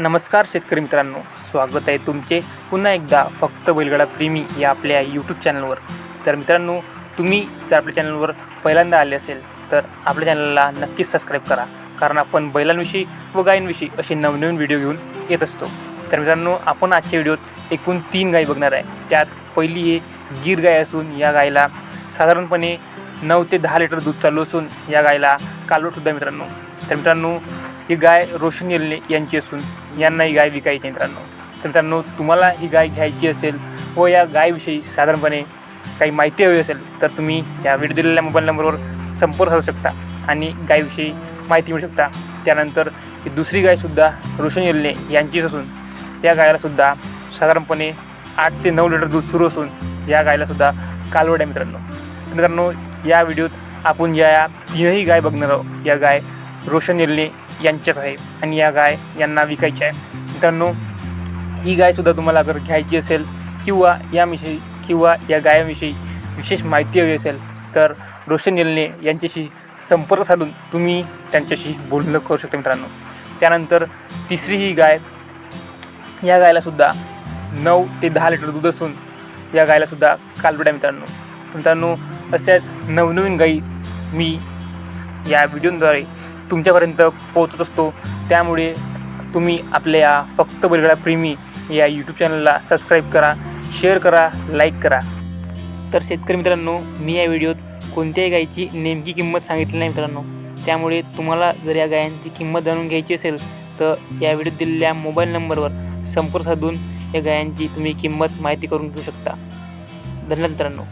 नमस्कार शेतकरी मित्रांनो स्वागत आहे तुमचे पुन्हा एकदा फक्त बैलगाडा प्रेमी या आपल्या यूट्यूब चॅनलवर तर मित्रांनो तुम्ही जर आपल्या चॅनलवर पहिल्यांदा आले असेल तर आपल्या चॅनलला नक्कीच सबस्क्राईब करा. कारण आपण बैलांविषयी व गायींविषयी असे नवनवीन व्हिडिओ घेऊन येत असतो. तर मित्रांनो आपण आजच्या व्हिडिओत एकूण तीन गायी बघणार आहे. त्यात पहिली हे गीर गाय असून या गायीला साधारणपणे नऊ ते दहा लिटर दूध चालू असून या गायीला कालवटसुद्धा मित्रांनो. तर मित्रांनो ही गाय रोशन येलने यांची असून यांना ही गाय विकायची मित्रांनो. तर मित्रांनो तुम्हाला ही गाय घ्यायची असेल व या गायविषयी साधारणपणे काही माहिती हवी असेल तर तुम्ही या व्हिडिओ दिलेल्या मोबाईल नंबरवर संपर्क साधू शकता आणि गायविषयी माहिती मिळू शकता. त्यानंतर ही दुसरी गायसुद्धा रोशन येलने यांचीच असून या गायलासुद्धा साधारणपणे आठ ते नऊ लिटर दूध सुरू असून या गायलासुद्धा कालवड आहे मित्रांनो. मित्रांनो या व्हिडिओत आपण ज्या या तीनही गाय बघणार आहोत. या गाय रोशन येल्ले यांच्याच आहे आणि या गाय यांना विकायची आहे. मित्रांनो ही गायसुद्धा तुम्हाला अगर घ्यायची असेल किंवा याविषयी किंवा या गायाविषयी विशेष माहिती हवी असेल तर रोशन येल्ले यांच्याशी संपर्क साधून तुम्ही त्यांच्याशी बोलणं करू शकता मित्रांनो. त्यानंतर तिसरी ही गाय या गायलासुद्धा नऊ ते दहा लिटर दूध असून या गायलासुद्धा कालवड आहे मित्रांनो. मित्रांनो अशाच नवनवीन गायी मी या व्हिडिओद्वारे तुमच्यापर्यंत पोहोचत असतो. त्यामुळे तुम्ही आपल्या या फक्त बैलगाडा प्रेमी या यूट्यूब चॅनलला सबस्क्राईब करा शेअर करा लाईक करा. तर शेतकरी मित्रांनो मी या व्हिडिओत कोणत्याही गायीची नेमकी किंमत सांगितली नाही मित्रांनो. त्यामुळे तुम्हाला जर या गायांची किंमत जाणून घ्यायची असेल तर या व्हिडिओत दिलेल्या मोबाईल नंबरवर संपर्क साधून या गायांची तुम्ही किंमत माहिती करून घेऊ शकता. धन्यवाद मित्रांनो.